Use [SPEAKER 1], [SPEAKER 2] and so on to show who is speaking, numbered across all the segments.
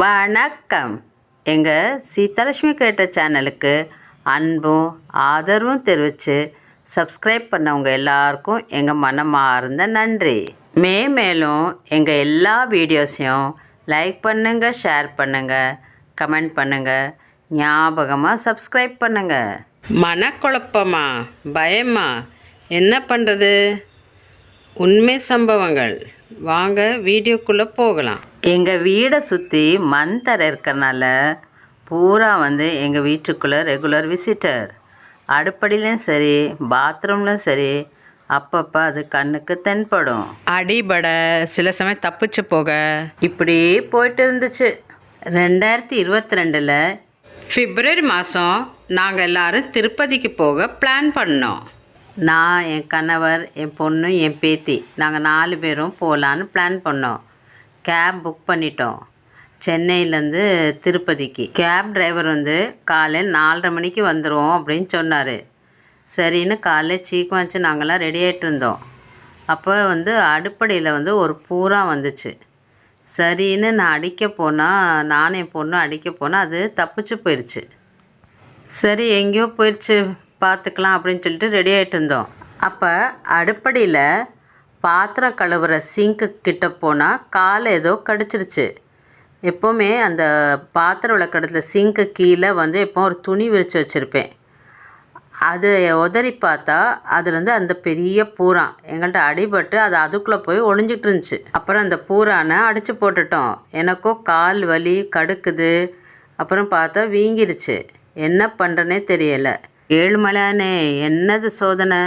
[SPEAKER 1] வணக்கம். எங்கள் சீதாலட்சுமி கேட்ட சேனலுக்கு அன்பும் ஆதரவும் தெரிவித்து சப்ஸ்கிரைப் பண்ணவங்க எல்லாருக்கும் எங்கள் மனமார்ந்த நன்றி. மே மேலும் எங்கள் எல்லா வீடியோஸையும் லைக் பண்ணுங்கள் ஷேர் பண்ணுங்கள் கமெண்ட் பண்ணுங்கள் ஞாபகமாக சப்ஸ்கிரைப் பண்ணுங்கள் மனக்குழப்பமா? பயமா? என்ன பண்ணுறது உண்மை சம்பவங்கள். வாங்க வீடியோக்குள்ளே போகலாம். எங்கள் வீடை சுற்றி மண் தரை இருக்கறனால பூரா வந்து எங்கள் வீட்டுக்குள்ளே ரெகுலர் விசிட்டர் அடுப்படிலையும் சரி பாத்ரூம்லையும் சரி அப்பப்போ அது கண்ணுக்கு தென்படும். அடிபட சில சமயம் தப்பிச்சு போக. இப்படி போயிட்டு இருந்துச்சு. ரெண்டாயிரத்தி இருபத்தி ரெண்டில் பிப்ரவரி மாதம் நாங்கள் எல்லாரும் திருப்பதிக்கு போக பிளான் பண்ணோம். நான் என் கணவர் என் பொண்ணு என் பேத்தி. நாங்கள் நாலு பேரும் போகலான்னு பிளான் பண்ணோம். கேப் புக் பண்ணிட்டோம். சென்னையிலேருந்து திருப்பதிக்கு. கேப் டிரைவர் வந்து காலையில் நாலரை மணிக்கு வந்துடுவோம் அப்படின்னு சொன்னார். சரின்னு காலையில் சீக்கிரம் வச்சு நாங்கள்லாம் ரெடி ஆகிட்டு இருந்தோம். அப்போ வந்து அடுப்படையில் வந்து ஒரு பூரா வந்துச்சு. சரின்னு நான் அடிக்க போனால் நானும் என் பொண்ணு அடிக்க போனால் அது தப்பிச்சு போயிடுச்சு சரி எங்கேயோ போயிடுச்சு பார்த்துக்கலாம் அப்படின்னு சொல்லிட்டு ரெடி ஆகிட்டு இருந்தோம். அப்போ அடுப்படியில் பாத்திரம் கழுவுற சிங்க்கு கிட்ட போனால் காலை ஏதோ கடிச்சிருச்சு. எப்போவுமே அந்த பாத்திரம் விளக்கடத்தில் சிங்க்கு கீழே வந்து எப்போ ஒரு துணி விரித்து வச்சுருப்பேன். அது உதறி பார்த்தா அதுலேருந்து அந்த பெரிய பூரான் எங்கள்கிட்ட அடிபட்டு அது அதுக்குள்ளே போய் ஒளிஞ்சிட்டு இருந்துச்சு. அப்புறம் அந்த பூரானை அடித்து போட்டுட்டோம். எனக்கும் கால் வலி கடுக்குது. அப்புறம் பார்த்தா வீங்கிருச்சு. என்ன பண்ணுறனே தெரியலை. ஏழுமலையானே என்னது சோதனை?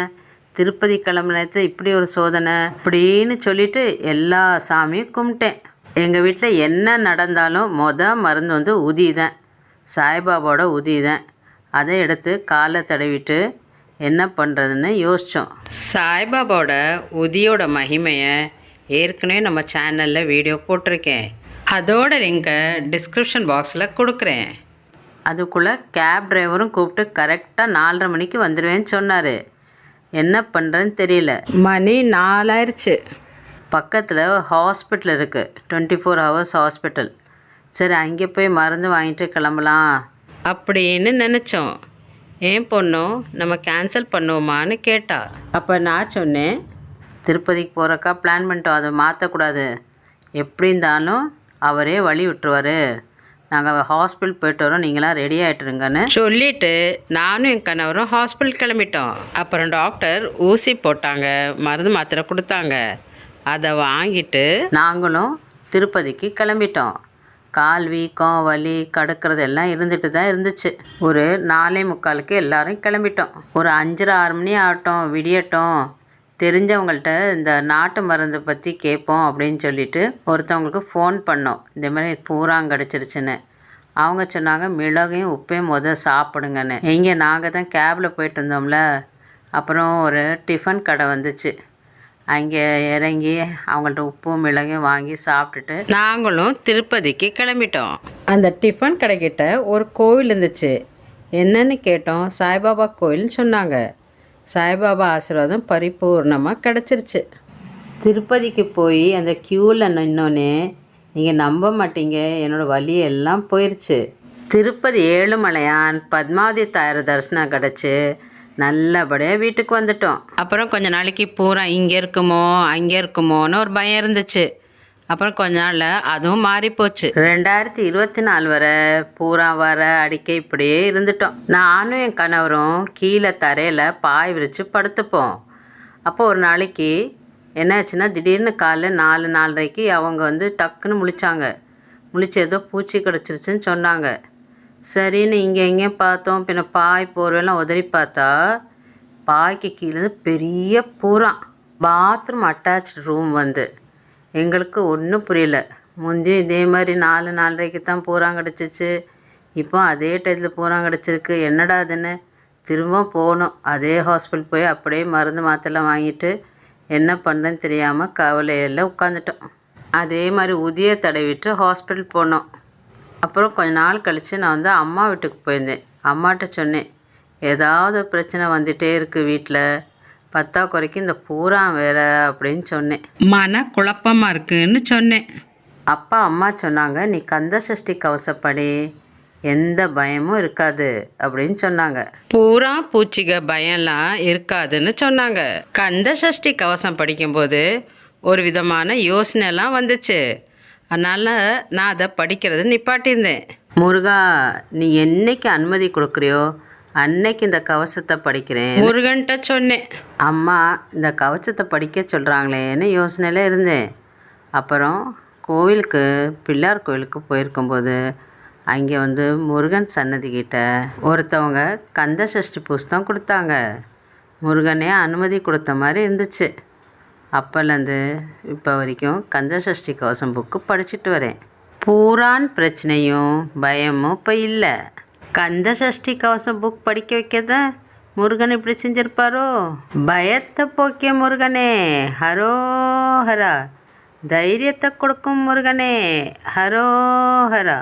[SPEAKER 1] திருப்பதி கிளம்புனது இப்படி ஒரு சோதனை? அப்படின்னு சொல்லிட்டு எல்லா சாமியும் கும்பிட்டேன். எங்கள் வீட்டில் என்ன நடந்தாலும் மொத மருந்து வந்து உதி தான் சாய்பாபாவோட உதி தான் அதை எடுத்து காலை தடவிட்டு என்ன பண்ணுறதுன்னு யோசித்தோம் சாய்பாபாவோட உதியோட மகிமையை ஏற்கனவே நம்ம சேனலில் வீடியோ போட்டிருக்கேன். அதோட லிங்கை டிஸ்கிரிப்ஷன் பாக்ஸில் கொடுக்குறேன். அதுக்குள்ளே கேப் டிரைவரும் கூப்பிட்டு கரெக்டாக நாலரை மணிக்கு வந்துடுவேன்னு சொன்னார். என்ன பண்ணுறதுன்னு தெரியல. மணி நாலாயிருச்சு. பக்கத்தில் ஹாஸ்பிட்டல் இருக்குது டுவெண்ட்டி ஃபோர் ஹவர்ஸ் ஹாஸ்பிட்டல் சரி அங்கே போய் மருந்து வாங்கிட்டு கிளம்பலாம். அப்படின்னு நினச்சோம். ஏன் பொண்ணும் நம்ம கேன்சல் பண்ணுவோமான்னு கேட்டா. அப்போ நான் சொன்னேன் திருப்பதிக்கு போகிறக்கா பிளான் பண்ணிட்டோம் அதை மாற்றக்கூடாது எப்படி இருந்தாலும் அவரே வழி விட்டுருவார். நாங்கள் ஹாஸ்பிட்டல் போயிட்டு வரோம். நீங்களாம் ரெடி ஆகிட்டுருங்கன்னு சொல்லிட்டு நானும் என் கணவரும் ஹாஸ்பிட்டல் கிளம்பிட்டோம். அப்புறம் டாக்டர் ஊசி போட்டாங்க மருந்து மாத்திரை கொடுத்தாங்க. அதை வாங்கிட்டு நாங்களும் திருப்பதிக்கு கிளம்பிட்டோம். கால் வீக்கம் வலி கடுக்கிறது எல்லாம் இருந்துட்டு தான் இருந்துச்சு. ஒரு நாலே முக்காலுக்கு எல்லாரும் கிளம்பிட்டோம். ஒரு அஞ்சரை ஆறு மணி ஆகட்டும் விடியட்டும். தெரிஞ்சவங்கள்ட்ட இந்த நாட்டு மருந்தை பற்றி கேட்போம் அப்படின்னு சொல்லிட்டு ஒருத்தவங்களுக்கு ஃபோன் பண்ணோம். இந்த மாதிரி பூராங்க கிடச்சிருச்சுன்னு. அவங்க சொன்னாங்க மிளகையும் உப்பையும் முத சாப்பிடுங்கன்னு. இங்கே நாங்கள் தான் கேபில் போயிட்டு இருந்தோம்ல அப்புறம் ஒரு டிஃபன் கடை வந்துச்சு. அங்கே இறங்கி அவங்கள்ட்ட உப்பும் மிளகையும் வாங்கி சாப்பிட்டுட்டு நாங்களும் திருப்பதிக்கு கிளம்பிட்டோம். அந்த டிஃபன் கடைக்கிட்ட ஒரு கோவில் இருந்துச்சு. என்னன்னு கேட்டோம் சாய்பாபா கோயில்னு சொன்னாங்க. சாய்பாபா ஆசீர்வாதம் பரிபூர்ணமாக கிடச்சிருச்சு. திருப்பதிக்கு போய் அந்த க்யூவில் நின்னோன்னே நீங்கள் நம்ப மாட்டீங்க என்னோடய வலி எல்லாம் போயிடுச்சு திருப்பதி ஏழுமலையான் பத்மாவதி தாயார் தரிசனம் கிடச்சி நல்லபடியாக வீட்டுக்கு வந்துட்டோம். அப்புறம் கொஞ்ச நாளைக்கு பூரா இங்கே இருக்குமோ அங்கே இருக்குமோன்னு ஒரு பயம் இருந்துச்சு. அப்புறம் கொஞ்ச நாளில் அதுவும் மாறி போச்சு ரெண்டாயிரத்தி இருபத்தி நாலு வர பூரா வர அடிக்க இப்படியே இருந்துட்டோம். நானும் என் கணவரும் கீழே தரையில் பாய் விரித்து படுத்துப்போம். அப்போ ஒரு நாளைக்கு என்னாச்சுன்னா திடீர்னு காலைல நாலு நாலரைக்கு அவங்க வந்து டக்குன்னு முழிச்சாங்க. முழிச்சு ஏதோ பூச்சி கிடச்சிருச்சுன்னு சொன்னாங்க. சரின்னு இங்கே எங்கேயும் பார்த்தோம். பின்ன பாய் போர்வெல்லாம் உதறி பார்த்தா பாய்க்கு கீழே பெரிய பூரா பாத்ரூம் அட்டாச் ரூம் வந்து. எங்களுக்கு ஒன்றும் புரியல. முந்தியும் இதே மாதிரி நாலு நாலரைக்கு தான் பூரான் கிடச்சிச்சு. இப்போ அதே டயத்தில் பூரான் கிடச்சிருக்கு. என்னடா அதுன்னு? திரும்ப போகணும். அதே ஹாஸ்பிட்டல் போய் அப்படியே மருந்து மாத்தெல்லாம் வாங்கிட்டு என்ன பண்ணுறதுன்னு தெரியாமல் கவலையில் உட்காந்துட்டோம் அதே மாதிரி உதிய தடவிட்டு ஹாஸ்பிட்டல் போனோம். அப்புறம் கொஞ்ச நாள் கழித்து நான் வந்து அம்மா வீட்டுக்கு போயிருந்தேன். அம்மாட்ட சொன்னேன் ஏதாவது பிரச்சனை வந்துகிட்டே இருக்குது வீட்டில் பத்தா குறைக்கு இந்த பூரா வேற அப்படின்னு சொன்னேன். மன குழப்பமாக இருக்குன்னு சொன்னேன். அப்பா அம்மா சொன்னாங்க நீ கந்த சஷ்டி கவசப்படி எந்த பயமும் இருக்காது அப்படின்னு சொன்னாங்க. பூரா பூச்சிக பயம்லாம் இருக்காதுன்னு சொன்னாங்க. கந்த சஷ்டி கவசம் படிக்கும்போது ஒரு விதமான யோசனைலாம் வந்துச்சு. அதனால் நான் அதை படிக்கிறது நிப்பாட்டியிருந்தேன். முருகா நீ என்னைக்கு அனுமதி கொடுக்குறியோ அன்னைக்கு இந்த கவசத்தை படிக்கிறேன். முருகன்ட்ட சொன்னேன். அம்மா இந்த கவசத்தை படிக்க சொல்கிறாங்களேன்னு யோசனையில் இருந்தேன். அப்புறம் கோவிலுக்கு பிள்ளையார் கோவிலுக்கு போயிருக்கும்போது அங்கே வந்து முருகன் சன்னதி கிட்ட ஒருத்தவங்க கந்த சஷ்டி புஸ்தகம் கொடுத்தாங்க. முருகனே அனுமதி கொடுத்த மாதிரி இருந்துச்சு. அப்போலேருந்து இப்போ வரைக்கும் கந்த சஷ்டி கவசம் புக்கு படிச்சுட்டு வரேன். பூரான் பிரச்சனையும் பயமும் இப்போ இல்லை. கந்த சஷ்டி கவசம் புக் படிக்க வைக்கத முருகன் இப்படி செஞ்சிருப்பாரோ பயத்தை போக்கிய முருகனே ஹரோ ஹரா தைரியத்தை கொடுக்கும் முருகனே ஹரோ ஹரா